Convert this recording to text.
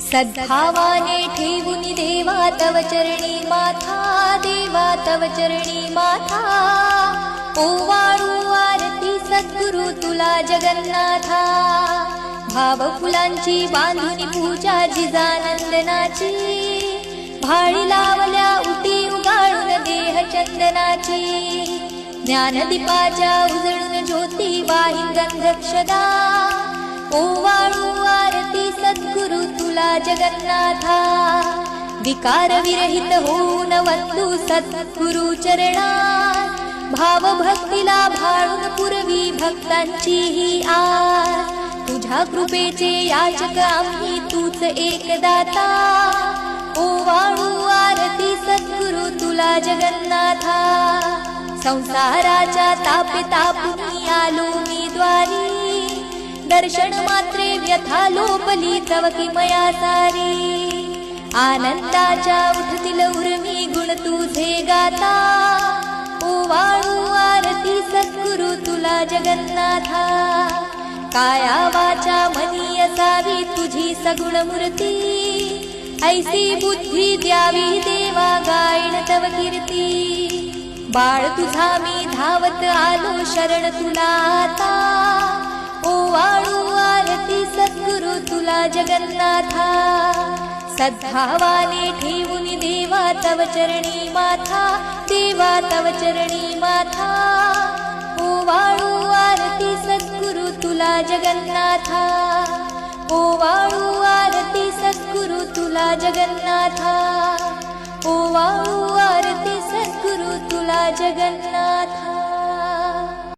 सद्भावाने ठेवून देवा तव चरणी माथा देवा तव चरणी माथा. ओवाळू आरती सद्गुरु तुला जगन्नाथा. भाव फुलांची बांधून पूजा जिजानंदनाची. भाळी लावल्या उटी उगाळून देह चंदनाची. ज्ञानदीपाच्या उजळून ज्योती वाहिन गंधक्षदा. ओवाळू जगन्नाथा विकार विरहित होऊन वंदू सद्गुरु चरणा भावभक्तीला भाळून पुरवी भक्तांची ही आ तुझ्या कृपेचे याचक आम्ही तूच एक दाता. वाळू आरती सद्गुरु तुला जगन्नाथा. संसाराच्या तापे तापून दर्शन मात्रे व्यथा लोपली चवकी किमया सारी. आनंदाच्या उठतील उर्मी गुण तुझे गाता. ओवाळू आरती सद्गुरु तुला जगन्नाथा. काया वाचा मनी असावी तुझी सगुण मूर्ती. ऐसी बुद्धी द्यावी देवा गायन तव कीर्ती. बाळ तुझा मी धावत आलो शरण तुला आता. जगन्नाथा। सद्भावाने ठेवून देवा तव चरणी माथा। देवा तव चरणी माथा। ओवाळू आरती सद्गुरु तुला तुला जगन्नाथा। ओवाळू आरती सद्गुरु तुला जगन्नाथा